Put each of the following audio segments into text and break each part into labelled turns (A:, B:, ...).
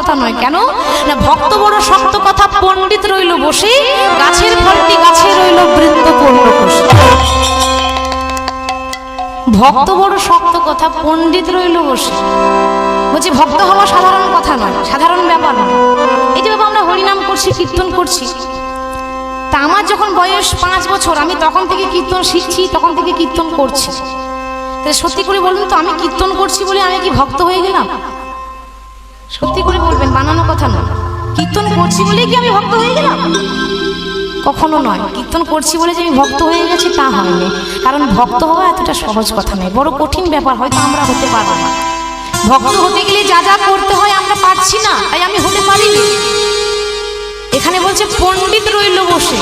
A: কথা নয়, কেন? না, ভক্ত বড় শক্ত কথা, পণ্ডিত রইল বসে, গাছের ফলটি গাছে রইল বৃত্ত পূর্ণ ভক্ত বড় শক্ত কথা, পণ্ডিত রইল বসে। বলছি, ভক্ত হওয়া সাধারণ কথা নয়, সাধারণ ব্যাপার নয়। এই যে আমরা হরিনাম করছি, কীর্তন করছি। তা আমার যখন বয়স পাঁচ বছর, আমি তখন থেকে কীর্তন শিখছি, তখন থেকে কীর্তন করছি। তাহলে সত্যি করে বলুন তো, আমি কীর্তন করছি বলে আমি কি ভক্ত হয়ে গেলাম? সত্যি করে বলবেন, বানানো কথা নয়। কীর্তন করছি বলেই কি আমি ভক্ত হয়ে গেলাম? কখনো নয়। কীর্তন করছি বলে যে আমি ভক্ত হয়ে গেছি, তা হয়নি। কারণ ভক্ত হওয়া এতটা সহজ কথা নয়। বড় কঠিন ব্যাপার, হয়তো আমরা হতে পারব না। ভক্ত হতে গেলে যা যা করতে হয় আমরা পারছি না, তাই আমি হতে পারিনি। এখানে বলছে, পণ্ডিত রইল বসে।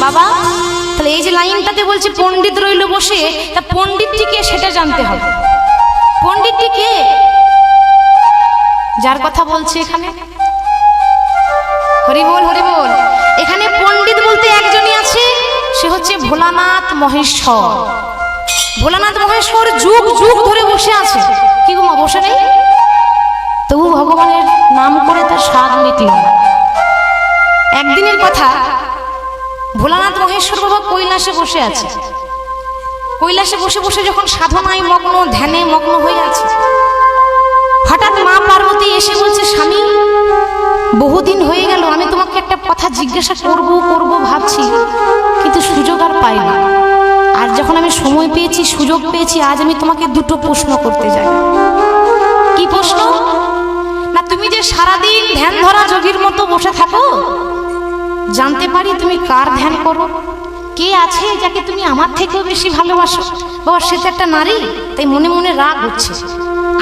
A: বাবা, তাহলে এই যে লাইনটাতে বলছে, পণ্ডিত রইল বসে, তা পণ্ডিতটি কে সেটা জানতে হবে। পণ্ডিতটি কে? যার কথা বলছে এখানে? হরি বল হরি বল এখানে পণ্ডিত বলতে একজনই আছে, সে হচ্ছে ভোলানাথ মহেশ্বর। ভোলানাথ মহেশ্বর যুগ যুগ ধরে বসে আছে। কি গো বসে নেই? তবু ভগবানের নাম করে তার স্বাদ মিটল। একদিনের কথা, ভোলানাথ মহেশ্বর বাবা কৈলাসে বসে আছে। কৈলাসে বসে বসে যখন সাধনায় মগ্ন, ধ্যানে মগ্ন হয়ে আছে, হঠাৎ মা পার্বতী বহুদিন হয়ে গেল, আমি তোমাকে একটা কথা জিজ্ঞাসা করব করব ভাবছি, কিন্তু সুযোগ আর পাই না। আর যখন আমি সময় পেয়েছি, সুযোগ পেয়েছি, আজ আমি তোমাকে দুটো প্রশ্ন করতে যাই। কি প্রশ্ন? না, তুমি যে সারাদিন ধ্যান ধরা যোগীর মতো বসে থাকো, জানতে পারি তুমি কার ধ্যান করো। কে আছে যাকে তুমি আমার থেকেও বেশি ভালোবাসো? বাবা, সে তো একটা নারী, তাই মনে মনে রাগ হচ্ছে।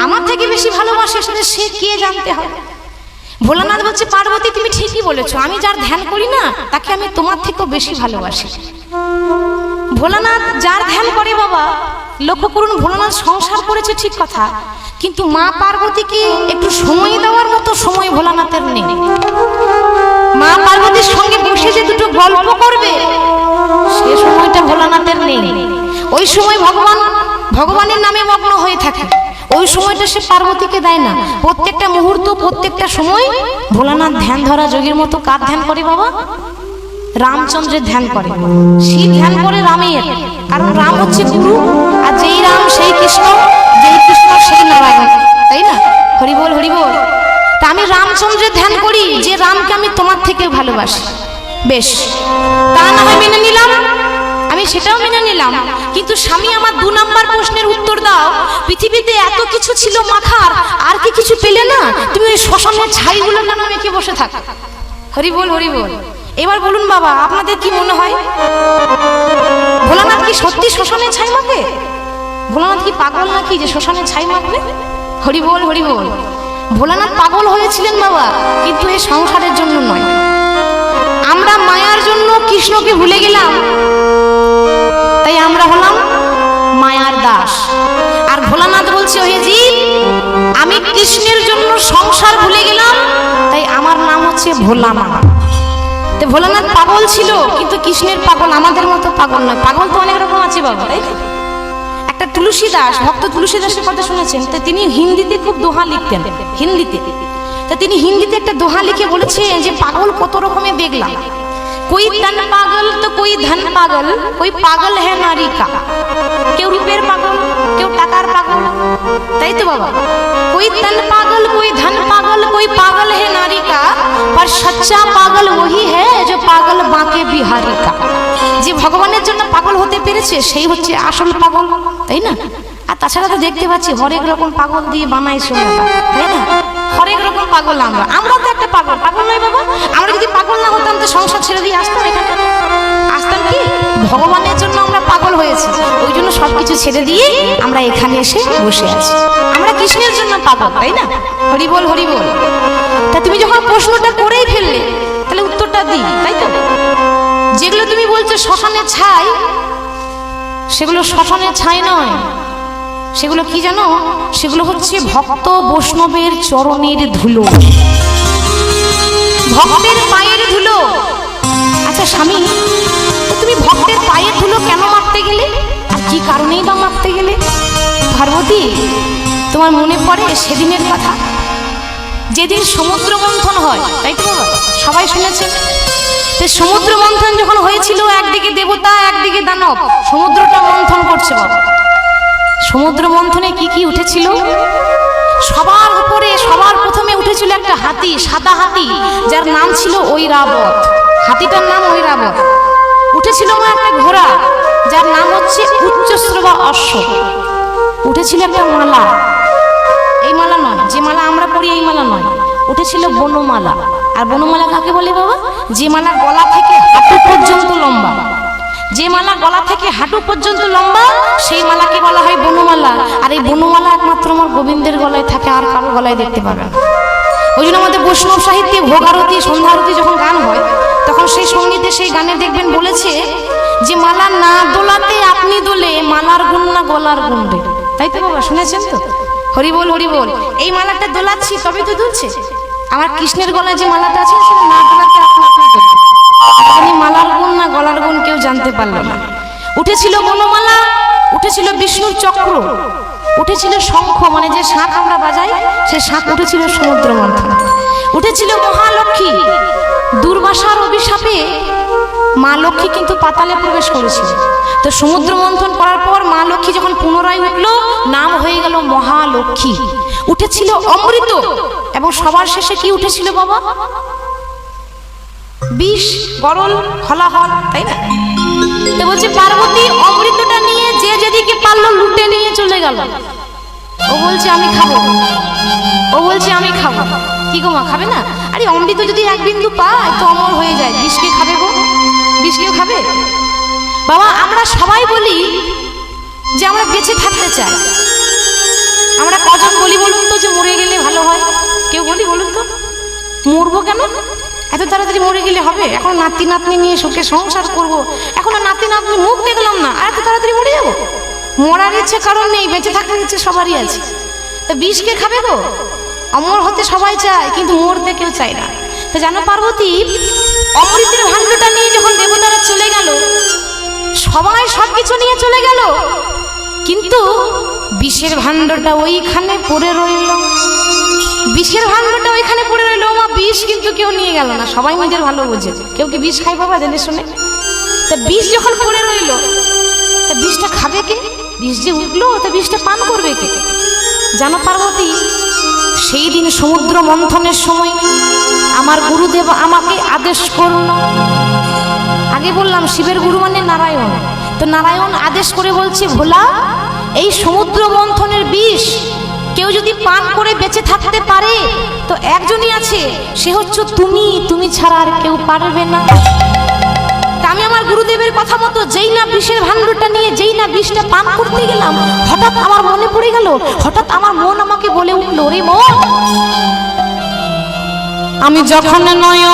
A: আমার থেকে বেশি ভালোবাসে সেটা সে কে জানতে হবে? ভোলানাথ বলছে, পার্বতী, তুমি ঠিকই বলেছ। আমি যার ধ্যান করি না, তাকে আমি তোমার থেকেও বেশি ভালোবাসি। ভোলানাথ, যার ধ্যান করে বাবা লক্ষ্য করুন ভোলানাথ সংসার করেছে ঠিক কথা, কিন্তু মা পার্বতীকে একটু সময় দেওয়ার মতো সময় ভোলানাথের নেই। মা পার্বতীর সঙ্গে বসে যে দুটো গল্প করবে, সে সময়টা ভোলানাথের নেই। ওই সময় ভগবান, ভগবানের নামে মগ্ন হয়ে থাকে। ওই সময়টা সে পার্বতীকে দেয় না। প্রত্যেকটা মুহূর্ত, প্রত্যেকটা সময় ভোলানাথ ধ্যান ধরা, যোগীর মতো কার ধ্যান করে বাবা? রামচন্দ্রের ধ্যান করে। শিব ধ্যান করে রামের। কারণ রাম হচ্ছে গুরু, আর যেই রাম, সেই কৃষ্ণ, যেই কৃষ্ণ, সেই নারায়ণ। তাই না? হরি বল হরি বল তা আমি রামচন্দ্রের ধ্যান করি, যে রামকে আমি তোমার থেকে ভালোবাসি। বেশ। তা না হয় মেনে নিলাম। আমি সেটাও মেনে নিলাম। কিন্তু স্বামী আমার দু নাম্বার প্রশ্নের উত্তর দাও। পৃথিবীতে এত কিছু ছিল মাখার, আর কি কিছু পেলে না? তুমি ওই শ্মশানের ছাইগুলো কেন মেখে বসে থাক। হরি বল হরি বল এবার বলুন বাবা, আপনাদের কি মনে হয়? ভোলানাথ কি সত্যি শ্মশানের ছাই মাখে ভোলানাথ কি পাগল নাকি যে শ্মশানের ছাই মাখবে? হরি বল হরি বল ভোলানাথ পাগল হয়েছিলেন বাবা, কিন্তু এই সংসারের জন্য নয়। আমরা মায়ার জন্য কৃষ্ণকে ভুলে গেলাম। তাই আমরা হলাম মায়ার দাস। আর ভোলানাথ বলছে, ওহে জীব, আমি কৃষ্ণের জন্য সংসার ভুলে গেলাম, তাই আমার নাম হচ্ছে ভোলানাথ। তো ভোলানাথ পাগল ছিল, কিন্তু কৃষ্ণের পাগল আমাদের মতো পাগল নয়। পাগল তো অনেক রকম আছে বাবা, তাই একটা তুলসী দাস, ভক্ত তুলসী দাসের কথা শুনেছেন, তো তিনি হিন্দিতে খুব দোহা লিখতেন, হিন্দিতে। তা তিনি হিন্দিতে একটা দোহা লিখে বলেছেন যে, পাগল কত রকমের দেখলাম। कोई तन पागल तो कोई धन पागल कोई पागल है नारी का কেউ রূপের পাগল কেউ টাকার পাগল তাই তো বাবা कोई तन पागल कोई धन पागल कोई पागल है नारी का पर सच्चा पागल वही है जो पागल बांके बिहारी का যে ভগবানের জন্য পাগল হতে পেরেছে সেই হচ্ছে আসল পাগল তাই না আর তাছাড়া তো দেখতে পাচ্ছি হরেক রকম পাগল দিয়ে বানাই শোনাটা তাই না হরেক রকম পাগল আমরা আমরা তো একটা পাগল পাগল নয় বাবা আমরা যদি পাগল না হতাম তো সংসার ছেড়ে দিয়ে আসতাম এখানে আসতাম কি ভগবানের জন্য আমরা পাগল হয়েছি ওই জন্য সবকিছু ছেড়ে দিয়ে আমরা এখানে এসে বসে আছি আমরা কৃষ্ণের জন্য পাগল তাই না হরি বল প্রশ্নটা করেই ফেললে, তাহলে উত্তরটা দিই, তাই তো? যেগুলো তুমি বলছো শ্মশানে ছাই, সেগুলো শ্মশানে ছাই নয়। সেগুলো কি জানো? সেগুলো হচ্ছে ভক্ত বৈষ্ণবের চরণের ধুলো। ভক্তের পায়ের ধুলো। আচ্ছা স্বামী তুমি ভক্তের পায়ের ধুলো কেন মারতে গেলে? আর কি কারণেই বা মারতে গেলে? পার্বতী তোমার মনে পড়ে সেদিনের কথা? যেদিন সমুদ্র মন্থন হয়, তাই তো সবাই শুনেছেন তো সমুদ্র মন্থন যখন হয়েছিল, একদিকে দেবতা, একদিকে দানব, সমুদ্রটা মন্থন করছে বাবা। সমুদ্র মন্থনে কি কি উঠেছিল? সবার উপরে, সবার প্রথমে উঠেছিল একটা হাতি, সাদা হাতি, যার নাম ছিল ঐরাবত। হাতিটার নাম ঐরাবত। উঠেছিল মা একটা ঘোড়া, যার নাম হচ্ছে উচ্চশ্রবা অশ্ব উঠেছিল একটা মালা। এই মালা নয় উঠেছিল বনমালা। আর বনমালা কাকে বলে বাবা? যে মালা গলা থেকে হাঁটু পর্যন্ত লম্বা। যে মালা গলা থেকে হাঁটু পর্যন্ত লম্বা, সেই মালাকে বলা হয় বনমালা। আর এই বনমালা একমাত্র আমার গোবিন্দের গলায় থাকে, আর কারও গলায় দেখতে পাবেন না। ওই জন্য আমাদের বৈষ্ণব সাহিত্যে ভোগ আরতি সন্ধ্যা আরতি যখন গান হয়, তখন সেই সঙ্গীতে সেই গানে দেখবেন বলেছে যে, মালা না দোলাতে আপনি দোলে, মালার গুণ না গলার রে তাই তো বাবা, শুনেছেন তো? হরি বল হরি বল। এই মালাটা দোলাচ্ছি, তবে তো দুলছে আমার কৃষ্ণের গলায় যে মালাটা আছে সেটা না দোলাতে আপনি মালার গুণ না গলার গুণ কেউ জানতে পারল না। উঠেছিল বনমালা, উঠেছিল বিষ্ণুর চক্র, উঠেছিল শঙ্খ মানে যে শাঁখ আমরা বাজাই, সে শাঁখ উঠেছিল সমুদ্র মন্থন উঠেছিল মহালক্ষ্মী, দুর্বাসার অভিশাপে মা লক্ষ্মী কিন্তু পাতালে প্রবেশ করেছিল। তো সমুদ্র মন্থন করার পর মা লক্ষ্মী যখন পুনরায় উঠল, নাম হয়ে গেল মহালক্ষ্মী। উঠেছিল অমৃত। এবং সবার শেষে কি উঠেছিল বাবা? বিষ, গরল, হলাহল, তাই না? তো বলছে, পার্বতী, অমৃতটা নিয়ে যে যেদিকে পারল লুটে নিয়ে চলে গেল। ও বলছে, আমি খাব। ও বলছে, আমি খাব। কি গো মা, খাবে না? আরে অমৃত যদি এক বিন্দু পায়, তো অমর হয়ে যায়। বিষকে খাবে গো? বিষ কেউ খাবে? বাবা, আমরা সবাই বলি যে আমরা বেঁচে থাকতে চাই। আমরা কজন বলি বলুন তো যে মরে গেলে ভালো হয়? কেউ বলি বলুন তো? মরবো কেন? এত তাড়াতাড়ি মরে গেলে হবে? এখন নাতি নাতনি নিয়ে সুখে সংসার করব। এখন নাতি নাতনি মুখ দেখলাম না, আর এত তাড়াতাড়ি মরে যাব? মরার ইচ্ছে কারণ নেই, বেঁচে থাকার ইচ্ছে সবারই আছে। তা বিষ কে খাবে গো? অমর হতে সবাই চায়, কিন্তু মরতে কেউ চায় না। তো জানো পার্বতী, অমৃতের ভাণ্ডটা নিয়ে যখন দেবতারা চলে গেল সবাই সব কিছু নিয়ে চলে গেল। কিন্তু বিষের ভাণ্ডটা ওইখানে পড়ে রইল। বিষের ভাণ্ডটা ওইখানে পড়ে রইল। মা বিষ কিন্তু কেউ নিয়ে গেল না। সবাই নিজের ভালো বোঝে। কেউ কি বিষ খাই বাবা জেনে শুনে? তা বিষ যখন পড়ে রইল, তা বিষটা খাবে কে? বিষ যে উঠল, তা বিষটা পান করবে কে? জানো পার্বতী, সেই দিন সমুদ্র মন্থনের সময় আমার গুরুদেব আমাকে আদেশ করল আগে বললাম শিবের গুরু মানে নারায়ণ। তো নারায়ণ আদেশ করে বলছে, ভোলা, এই সমুদ্র মন্থনের বিষ কেউ যদি পান করে বেঁচে থাকতে পারে, তো একজনই আছে, সে হচ্ছে তুমি তুমি ছাড়া আর কেউ পারবে না। আমি আমার গুরুদেবের কথা মতো যেই না বিষের ভাণ্ডটা নিয়ে, যেই না বিষটা পান করতে গেলাম, হঠাৎ আমার মনে পড়ে গেল, হঠাৎ আমার মন আমাকে বলে উঠল রে মন আমি যখন নয়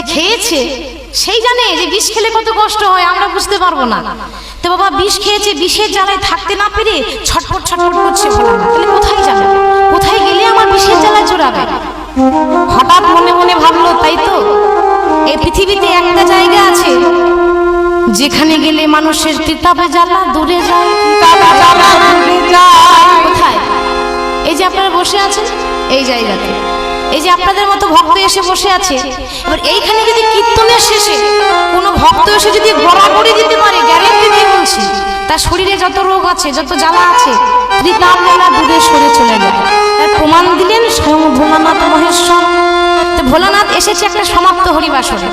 A: যে খেয়েছে, সেই জানে যে বিষ খেলে কত কষ্ট হয়, আমরা বুঝতে পারব না। তো বাবা, বিষ খেয়েছে, বিষের জ্বালায় থাকতে না পেরে ছটফট ছটফট করছে তাহলে কোথায় যাবে? কোথায় গেলে আমার বিষের জ্বালায় জোড়াবে? হঠাৎ মনে মনে ভাবলো, তাই তো এই পৃথিবীতে একটা জায়গা আছে, যেখানে গেলে মানুষের তিতাবে জ্বালা দূরে যায়। কোথায়? এই যে আপনারা বসে আছেন, এই জায়গাতে। এই যে আপনাদের মতো ভক্ত এসে বসে আছে, এবার এইখানে যদি কীর্তনের শেষে কোনো ভক্ত এসে যদি গড়াগড়ি দিতে পারে, গ্যারেন্টি দিয়ে বলছি, তার শরীরে যত রোগ আছে, যত জ্বালা আছে, ত্রিতাপ জ্বালা দূরে সরে চলে যায় তার প্রমাণ দিলেন স্বয়ং ভোলানাথ মহেশ্বর। তো ভোলানাথ এসেছে একটা সমাপ্ত হরিবাসরে।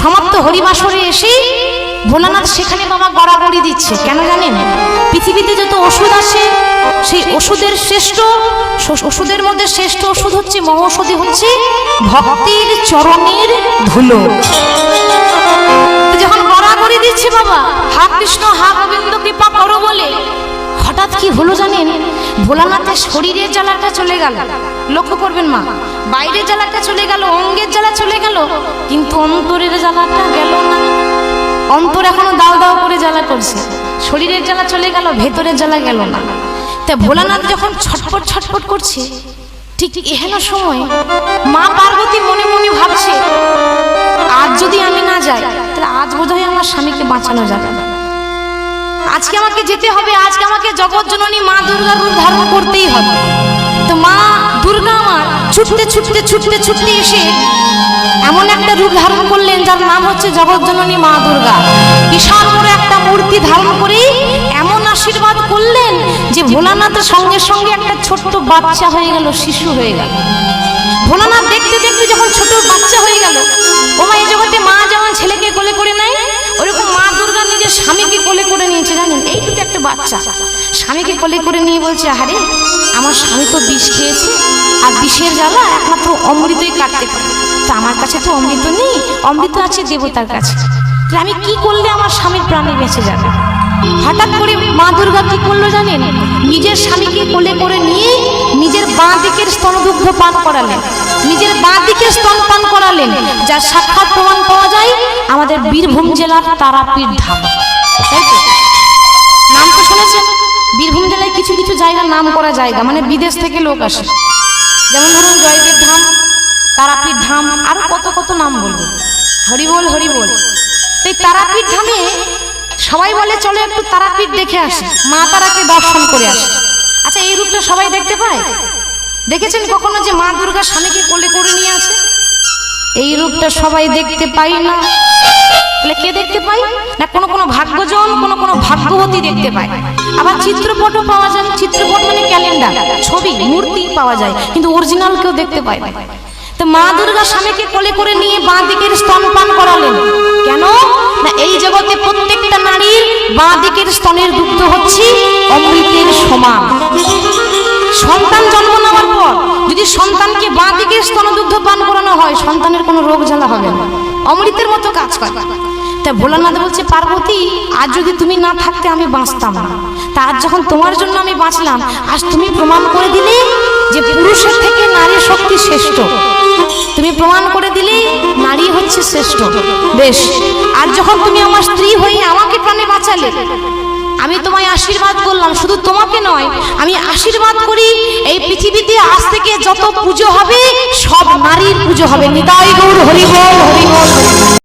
A: সমাপ্ত হরিবাসরে এসেই ভোলানাথ, সেখানে বাবা গড়াগড়ি দিচ্ছে, কেন জানেন? পৃথিবীতে যত ওষুধ আসে, সেই ওষুধের শ্রেষ্ঠ ওষুধের মধ্যে শ্রেষ্ঠ ওষুধ হচ্ছে মহৌষধি হচ্ছে ভক্তির চরণের ধুলো। যখন গড়াগড়ি দিচ্ছে বাবা, হা কৃষ্ণ, হা গোবিন্দ, কৃপা করো বলে, হঠাৎ কি হলো জানেন? ভোলানাথের শরীরের জ্বালাটা চলে গেল। লক্ষ্য করবেন মা, বাইরের জ্বালাটা চলে গেল, অঙ্গের জ্বালা চলে গেল, কিন্তু অন্তরের জ্বালাটা গেল না। অন্তর এখনও দাও দাও করে জ্বালা করছে। শরীরের জ্বালা চলে গেল, ভেতরের জ্বালা গেল না। তা ভোলানাথ যখন ছটপট ছটপট করছে, ঠিক এহেন সময় মা পার্বতী মনে মনে ভাবছে, আজ যদি আমি না যাই, তাহলে আজ বোধহয় আমার স্বামীকে বাঁচানো যাবে না। আজকে আমাকে যেতে হবে, আজকে আমাকে জগৎ জননী মা দুর্গার রূপ করতেই হবে। তো মা, দুর্গা আমার ছুটতে ছুটতে ছুটতে ছুটতে এসে এমন একটা রূপ ধারণ করলেন যার নাম হচ্ছে জগৎ জননী মা দুর্গা। বিশাল বড় একটা মূর্তি ধারণ করে এমন আশীর্বাদ করলেন যে ভোলানাথের সঙ্গে সঙ্গে একটা ছোট্ট বাচ্চা হয়ে গেল, শিশু হয়ে গেল। ভোলানাথ দেখতে দেখতে যখন ছোট বাচ্চা হয়ে গেল, ও মা এই জগতে মা যেমন ছেলেকে কোলে করে নেয়, ওরকম মা দুর্গা নিজের স্বামীকে কোলে করে নিয়েছে, জানেন? এইটুকু একটা বাচ্চা। স্বামীকে কোলে করে নিয়ে বলছে আরে আমার স্বামী তো বিষ খেয়েছে। আর বিষের জ্বালা একমাত্র অমৃতই কাটতে পারে। তা আমার কাছে তো অমৃত নেই, অমৃত আছে দেবতার কাছে। তাহলে আমি কি করলে আমার স্বামীর প্রাণে বেঁচে যাবে? হঠাৎ করে মা দুর্গা কি করল জানেন? নিজের স্বামীকে কোলে করে নিয়ে নিজের বাঁ দিকের স্তনদুগ্ধ পান করালেন। নিজের বাঁ দিকের স্তন পান করালেন, যার সাক্ষাৎ প্রমাণ পাওয়া যায় আমাদের বীরভূম জেলার তারাপীঠ ধাম? নাম তো? শুনেছেন? বীরভূম জেলায় কিছু কিছু জায়গার নাম করা জায়গা মানে বিদেশ থেকে লোক আসে। যেমন ধরুন জয়দেব ধাম, তারাপীঠ ধাম, আরও কত কত নাম বলব। হরিবোল হরিবোল। এই তারাপীঠ ধামে সবাই বলে, চলো একটু তারাপীঠ দেখে আসি। মা তারাকে দর্শন করে আসি। আচ্ছা এই রূপটা সবাই দেখতে পায়? দেখেছেন কখনো যে মা দুর্গা স্বামীকে কোলে করে নিয়ে আসে? এই রূপটা সবাই দেখতে পাই না। তাহলে কে দেখতে পাই? না কোনো কোনো ভাগ্যজন, কোনো কোনো ভাগ্যবতী দেখতে পায়। আবার চিত্রপটও পাওয়া যায়। চিত্রপট মানে ক্যালেন্ডার, ছবি, মূর্তি পাওয়া যায়, কিন্তু অরিজিনাল কেউ দেখতে পায় না। তো মা দুর্গা স্বামীকে কোলে করে নিয়ে বাঁ দিকের স্তনপান করালেন। কেন? না এই জগতে প্রত্যেকটা নারীর বাঁ দিকের স্তনের দুগ্ধ হচ্ছে অমৃতের সমান। সন্তান জন্ম নেওয়ার পর যদি সন্তানকে বাঁ দিকে স্তনদুগ্ধ পান করানো হয়, সন্তানের কোনো রোগ জ্বালা হবে না। অমৃতের মতো কাজ করে। তা ভোলানাথ বলছে, পার্বতী, আজ যদি তুমি না থাকতে আমি বাঁচতাম না। তা আজ যখন তোমার জন্য আমি বাঁচলাম, আজ তুমি প্রমাণ করে দিলে যে পুরুষের থেকে নারী শক্তি শ্রেষ্ঠ। তুমি প্রমাণ করে দিলে নারী হচ্ছে শ্রেষ্ঠ। বেশ আর যখন তুমি আমার স্ত্রী হয়ে আমাকে প্রাণে বাঁচালে আমি তোমায় আশীর্বাদ করলাম, শুধু তোমাকে নয়, আমি আশীর্বাদ করি এই পৃথিবীতে আজ থেকে যত পুজো হবে, সব নারীর পুজো হবে। নিতাই গৌর, হরি বল